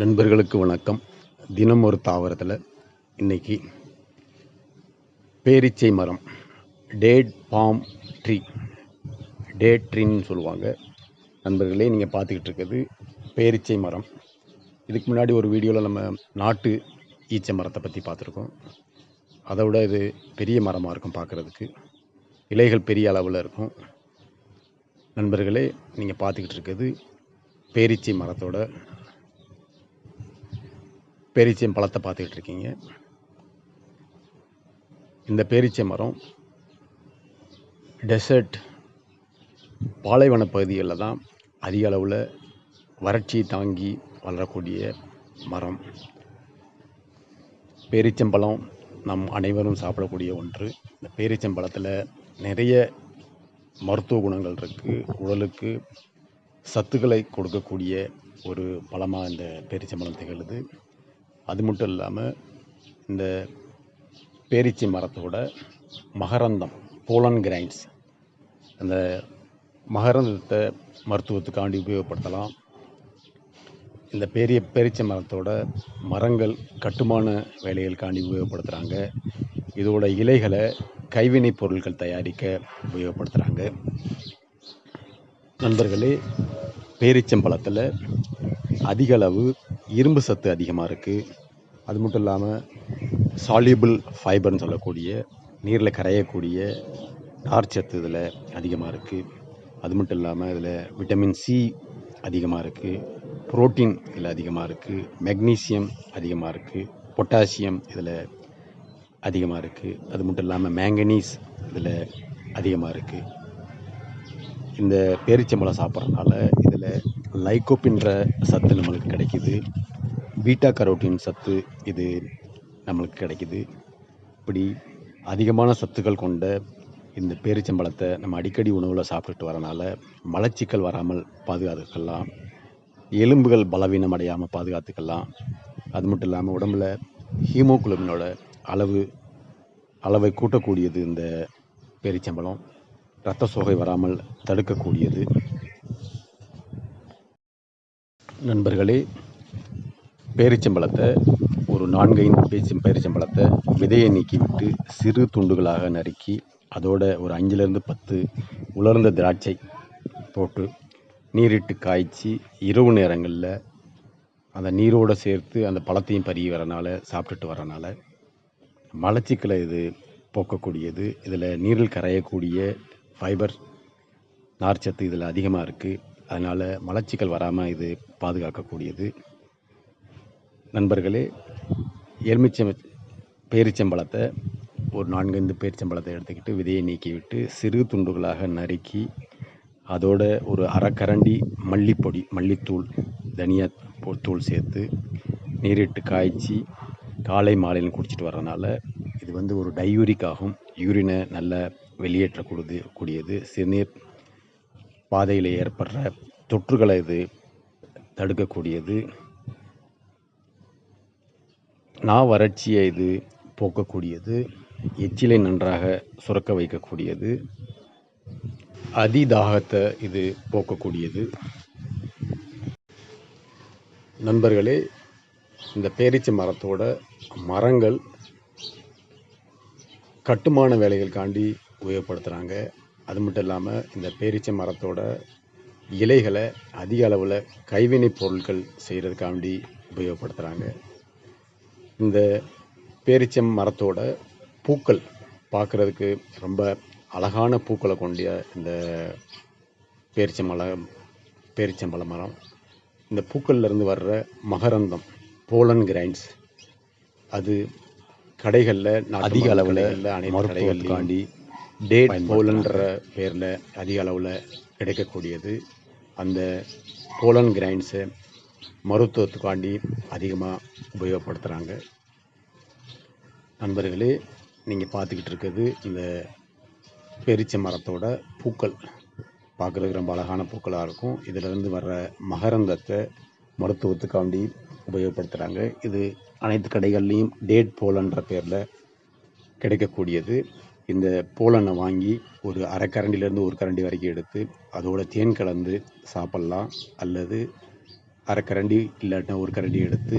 நண்பர்களுக்கு வணக்கம். தினம் ஒரு தாவரத்தில் இன்னைக்கு பேரிச்சை மரம் டேட் பாம் ட்ரீ டேட் ட்ரீன்னு சொல்லுவாங்க. நண்பர்களே நீங்கள் பார்த்துக்கிட்டு இருக்கிறது பேரிச்சை மரம். இதுக்கு முன்னாடி ஒரு வீடியோவில் நம்ம நாட்டு ஈச்சை மரத்தை பற்றி பார்த்துருக்கோம். அதை விட இது பெரிய மரமாக இருக்கும் பார்க்குறதுக்கு. இலைகள் பெரிய அளவில் இருக்கும். நண்பர்களே நீங்கள் பார்த்துக்கிட்டு இருக்கிறது பேரிச்சை மரத்தோட பேரிச்சம் பழத்தை பார்த்துக்கிட்டு இருக்கீங்க இந்த பேரிச்சை மரம் டெசர்ட் பாலைவன பகுதிகளில் தான் அதிக அளவில் வறட்சியை தாங்கி வளரக்கூடிய மரம். பேரிச்சம்பழம் நம் அனைவரும் சாப்பிடக்கூடிய ஒன்று. இந்த பேரிச்சம்பழத்தில் நிறைய மருத்துவ குணங்கள் இருக்குது உடலுக்கு சத்துக்களை கொடுக்கக்கூடிய ஒரு பழமாக இந்த பேரிச்சம்பழம் திகழுது. அது மட்டும் இல்லாமல் இந்த பேரிச்சி மரத்தோட மகரந்தம் போலன் கிரைண்ட்ஸ் அந்த மகரந்தத்தை மருத்துவத்துக்காண்டி உபயோகப்படுத்தலாம். இந்த பெரிய பேரிச்சை மரத்தோட மரங்கள் கட்டுமான வேலைகளுக்காண்டி உபயோகப்படுத்துகிறாங்க இதோட இலைகளை கைவினைப் பொருட்கள் தயாரிக்க உபயோகப்படுத்துகிறாங்க நண்பர்களே பேரிச்சம்பழத்தில் அதிக அளவு இரும்பு சத்து அதிகமாக இருக்குது அது மட்டும் இல்லாமல் சால்யூபிள் ஃபைபர்னு சொல்லக்கூடிய நீரில் கரையக்கூடிய நார்ச்சத்து இதில் அதிகமாக இருக்குது அது மட்டும் இல்லாமல் இதில் விட்டமின் சி அதிகமாக இருக்குது புரோட்டீன் இதில் அதிகமாக இருக்குது மெக்னீசியம் அதிகமாக இருக்குது பொட்டாசியம் இதில் அதிகமாக இருக்குது அது மட்டும் இல்லாமல் மேங்கனீஸ் இதில் அதிகமாக இருக்குது இந்த பேரிச்சம்பழம் சாப்பிட்றதுனால இதில் லைக்கோப்பின்ற சத்து நம்மளுக்கு கிடைக்கிது. பீட்டா கரோட்டின் சத்து இது நம்மளுக்கு கிடைக்கிது. இப்படி அதிகமான சத்துக்கள் கொண்ட இந்த பேரிச்சம்பழத்தை நம்ம அடிக்கடி உணவில் சாப்பிட்டுட்டு வரனால மலச்சிக்கல் வராமல் பாதுகாத்துக்கலாம். எலும்புகள் பலவீனம் அடையாமல் பாதுகாத்துக்கலாம். அது மட்டும் இல்லாமல் உடம்புல ஹீமோகுளோபினோட அளவு அளவை கூட்டக்கூடியது இந்த பேரிச்சம்பழம். இரத்த சோகை வராமல் தடுக்கக்கூடியது. நண்பர்களே பேரிச்சம்பழத்தை ஒரு நான்கு ஐந்து பேச்சு பேரிச்சம்பழத்தை விதையை நீக்கிவிட்டு சிறு துண்டுகளாக நறுக்கி அதோட ஒரு அஞ்சுலேருந்து பத்து உலர்ந்த திராட்சை போட்டு நீரிட்டு காய்ச்சி இரவு நேரங்களில் அந்த நீரோடு சேர்த்து அந்த பழத்தையும் பருகி வரனால சாப்பிட்டுட்டு வரனால மலச்சிக்கலை இது போக்கக்கூடியது. இதில் நீரில் கரையக்கூடிய ஃபைபர் நார்ச்சத்து இதில் அதிகமாக இருக்குது அதனால் மலச்சிக்கல் வராமல் இது பாதுகாக்கக்கூடியது. நண்பர்களே எலுமிச்சம் பேரிச்சம்பழத்தை ஒரு நான்கைந்து பேரிச்சம்பழத்தை எடுத்துக்கிட்டு விதையை நீக்கிவிட்டு சிறு துண்டுகளாக நறுக்கி அதோட ஒரு அரைக்கரண்டி மல்லிப்பொடி மல்லித்தூள் தனியா தூள் சேர்த்து நீரிட்டு காய்ச்சி காலை மாலையில் குடிச்சிட்டு வர்றதுனால இது வந்து ஒரு டையூரிக் ஆகும் யூரினை நல்லா வெளியேற்றக்கூடியது கூடியது. சிறுநீர் பாதையில் ஏற்படுற தொற்றுகளை இது தடுக்கக்கூடியது. நா வறட்சியை இது போக்கக்கூடியது. எச்சிலை நன்றாக சுரக்க வைக்கக்கூடியது. அதிதாகத்தை இது போக்கக்கூடியது. நண்பர்களே இந்த பேரீச்சை மரத்தோட மரங்கள் கட்டுமான வேலைகளுக்காண்டி உபயோகப்படுத்துகிறாங்க அது மட்டும் இல்லாமல் இந்த பேரீச்சை மரத்தோட இலைகளை அதிக அளவில் கைவினைப் பொருட்கள் செய்கிறதுக்காண்டி உபயோகப்படுத்துகிறாங்க இந்த பேரிச்சம் மரத்தோட பூக்கள் பார்க்குறதுக்கு ரொம்ப அழகான பூக்களை கொண்ட இந்த பேரிச்சம்பழம் பேரிச்சம்பழ மரம். இந்த பூக்கள்ல இருந்து வர்ற மகரந்தம் போலன் கிரைன்ஸ் அது கடைகளில் அதிக அளவில் அனைத்து கடைகள்காண்டி டேட் போலன்ற பேரில் அதிக அளவில் கிடைக்கக்கூடியது. அந்த போலன் கிரைண்ட்ஸை மருத்துவத்துக்காண்டி அதிகமாக உபயோகப்படுத்துகிறாங்க நண்பர்களே நீங்கள் பார்த்துக்கிட்டு இருக்கிறது இந்த பெரிச்ச மரத்தோட பூக்கள். பார்க்குறதுக்கு ரொம்ப அழகான பூக்களாக இருக்கும். இதிலிருந்து வர்ற மகரந்தத்தை மருத்துவத்துக்காண்டி உபயோகப்படுத்துகிறாங்க இது அனைத்து கடைகள்லேயும் டேட் போலன்ற பேரில் கிடைக்கக்கூடியது. இந்த போலனை வாங்கி ஒரு அரை கரண்டிலேருந்து ஒரு கரண்டி வரைக்கும் எடுத்து அதோட தேன் கலந்து சாப்பிட்லாம். அல்லது அரை கரண்டி இல்லாட்டினா ஒரு கரண்டி எடுத்து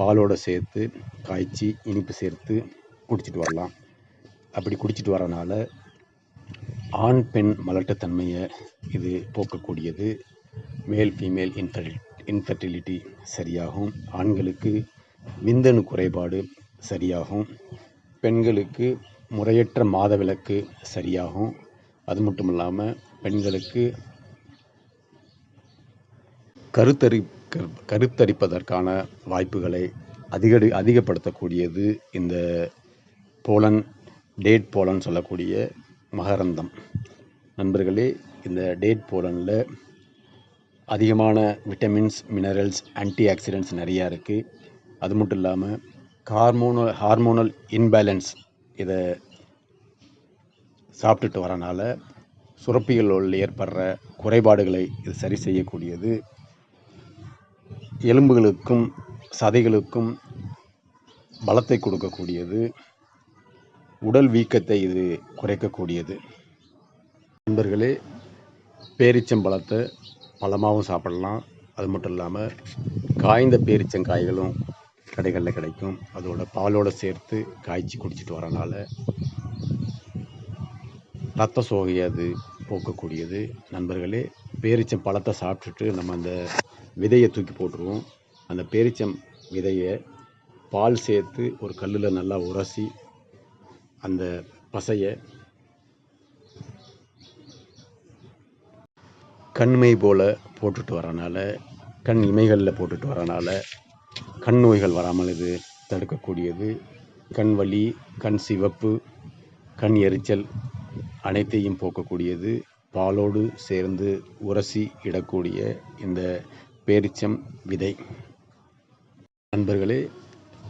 பாலோடு சேர்த்து காய்ச்சி இனிப்பு சேர்த்து குடிச்சிட்டு வரலாம். அப்படி குடிச்சிட்டு வரனால ஆண் பெண் மலட்டுத்தன்மையை இது போக்கக்கூடியது. மேல் ஃபீமேல் இன்ஃபெர்டி இன்ஃபெர்டிலிட்டி சரியாகும். ஆண்களுக்கு விந்தணு குறைபாடு சரியாகும். பெண்களுக்கு முறையற்ற மாதவிலக்கு சரியாகும். அது மட்டும் இல்லாமல் பெண்களுக்கு கருத்தரி கருத்தரிப்பதற்கான வாய்ப்புகளை அதிகரி அதிகப்படுத்தக்கூடியது இந்த போலன் டேட் போலன் சொல்லக்கூடிய மகரந்தம். நண்பர்களே இந்த டேட் போலனில் அதிகமான விட்டமின்ஸ் மினரல்ஸ் ஆன்டி ஆக்சிடென்ட்ஸ் நிறையா இருக்குது அது மட்டும் இல்லாமல் ஹார்மோனல் ஹார்மோனல் இன்பேலன்ஸ் இதை சாப்பிட்டுட்டு வரனால சுரப்பிகளில் ஏற்படுற குறைபாடுகளை இது சரி செய்யக்கூடியது. எலும்புகளுக்கும் சதைகளுக்கும் பலத்தை கொடுக்கக்கூடியது. உடல் வீக்கத்தை இது குறைக்கக்கூடியது. நண்பர்களே பேரிச்சம்பழத்தை பழமாகவும் சாப்பிடலாம். அது மட்டும் இல்லாமல் காய்ந்த பேரிச்சங்காய்களும் கடைகளில் கிடைக்கும். அதோட பாலோடு சேர்த்து காய்ச்சி குடிச்சிட்டு வரனால ரத்த சோகையை அது போக்கக்கூடியது. நண்பர்களே பேரிச்சம் பழத்தை சாப்பிட்டுட்டு நம்ம அந்த விதையை தூக்கி போட்டுருவோம். அந்த பேரிச்சம் விதையை பால் சேர்த்து ஒரு கல்லில் நல்லா உரசி அந்த பசையை கண்மை போல் போட்டுட்டு வரனால கண் இமைகளில் போட்டுட்டு வரனால கண் நோய்கள் வராமல் இது தடுக்கக்கூடியது. கண் வலி கண் சிவப்பு கண் எரிச்சல் அனைத்தையும் போக்கக்கூடியது. பாலோடு சேர்ந்து உரசி இடக்கூடிய இந்த பேரிச்சம் விதை. நண்பர்களே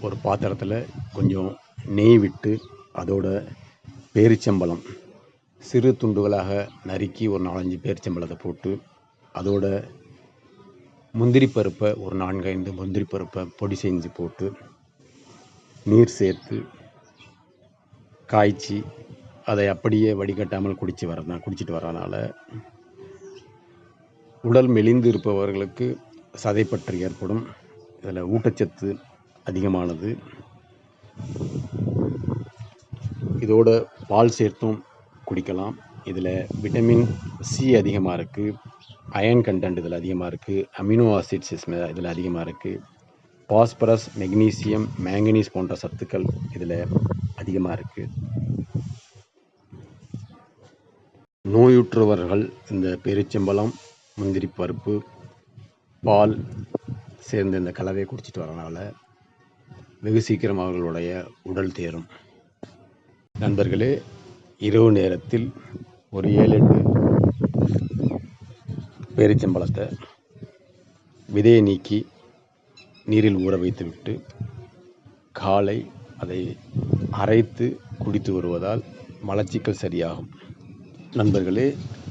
ஒரு பாத்திரத்தில் கொஞ்சம் நெய் விட்டு அதோட பேரிச்சம்பழம் சிறு துண்டுகளாக நறுக்கி ஒரு நாலஞ்சு பேரிச்சம்பழத்தை போட்டு அதோட முந்திரி பருப்பை ஒரு நான்கைந்து முந்திரி பருப்பை பொடி செஞ்சு போட்டு நீர் சேர்த்து காய்ச்சி அதை அப்படியே வடிகட்டாமல் குடித்து வரதான் குடிச்சிட்டு வரனால உடல் மெலிந்து இருப்பவர்களுக்கு சதைப்பற்று ஏற்படும். இதில் ஊட்டச்சத்து அதிகமானது. இதோட பால் சேர்த்தும் குடிக்கலாம். இதில் விட்டமின் சி அதிகமாக இருக்குது அயன் கண்டென்ட் இதில் அதிகமாக இருக்குது அமினோ ஆசிட்ஸ் இதில் அதிகமாக இருக்குது பாஸ்பரஸ் மெக்னீசியம் மேங்கனீஸ் போன்ற சத்துக்கள் இதில் அதிகமாக இருக்குது நோயுற்றவர்கள் இந்த பேரிச்சம்பழம் முந்திரி பருப்பு பால் சேர்ந்து இந்த கலவையை குடிச்சிட்டு வரனால வெகு சீக்கிரம் அவர்களுடைய உடல் தேரும். நண்பர்களே இரவு நேரத்தில் ஒரு ஏழு எட்டு பேரிச்சம்பழத்தை விதையை நீக்கி நீரில் ஊற வைத்துவிட்டு காலை அதை அரைத்து குடித்து வருவதால் மலச்சிக்கல் சரியாகும். நண்பர்களே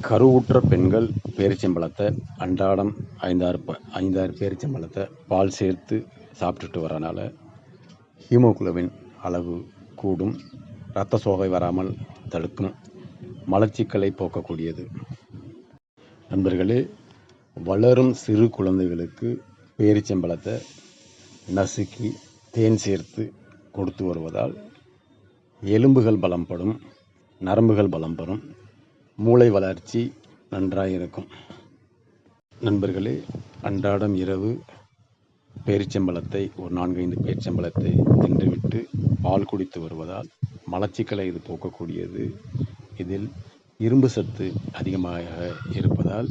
கருவுற்ற பெண்கள் பேரிச்சம்பழத்தை அன்றாடம் ஐந்தாறு ப ஐந்தாறு பேரிச்சம்பழத்தை பால் சேர்த்து சாப்பிட்டுட்டு வரனால ஹீமோகுளோபின் அளவு கூடும். இரத்த சோகை வராமல் தடுக்கும். மலச்சிக்கலை போக்கக்கூடியது. நண்பர்களே வளரும் சிறு குழந்தைகளுக்கு பேரிச்சம்பழத்தை நசுக்கி தேன் சேர்த்து கொடுத்து வருவதால் எலும்புகள் பலம்படும் நரம்புகள் பலம் பெறும் மூளை வளர்ச்சி நன்றாக இருக்கும். நண்பர்களே அன்றாடம் இரவு பேரிச்சம்பழத்தை ஒரு நான்கைந்து பேரிச்சம்பழத்தை தின்றுவிட்டு பால் குடித்து வருவதால் மலச்சிக்கலை இது போக்கக்கூடியது. இதில் இரும்பு சத்து அதிகமாக இருப்பதால்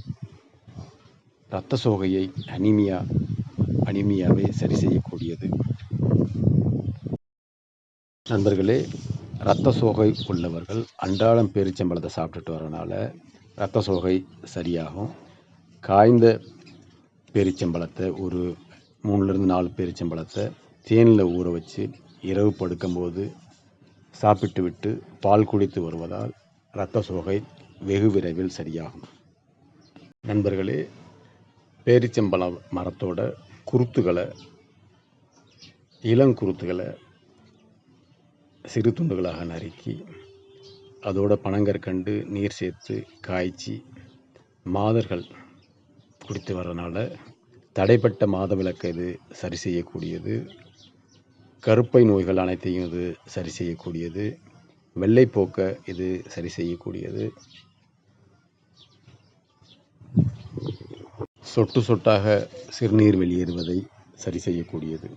இரத்த சோகையை அனிமியா அனிமியாவை சரி செய்யக்கூடியது. நண்பர்களே இரத்த சோகை உள்ளவர்கள் அன்றாடம் பேரிச்சம்பழத்தை சாப்பிட்டுட்டு வரனால இரத்த சோகை சரியாகும். காய்ந்த பேரிச்சம்பழத்தை ஒரு மூணுலேருந்து நாலு பேரிச்சம்பழத்தை தேனில் ஊற வச்சு இரவு படுக்கும்போது சாப்பிட்டு விட்டு பால் குடித்து வருவதால் இரத்த சோகை வெகு விரைவில் சரியாகும். நண்பர்களே பேரிச்சம்பழம் மரத்தோட குருத்துகளை இளங்குருத்துகளை சிறு துண்டுகளாக நறுக்கி அதோட பனங்கற்கண்டு நீர் சேர்த்து காய்ச்சி மாதர்கள் குடித்து வரனால தடைப்பட்ட மாதவிலக்கை இது சரி செய்யக்கூடியது. கருப்பை நோய்கள் அனைத்தையும் இது சரி செய்யக்கூடியது. வெள்ளைப்போக்கை இது சரி செய்யக்கூடியது. சொட்டு சொட்டாக சிறுநீர் வெளியேறுவதை சரி செய்யக்கூடியது.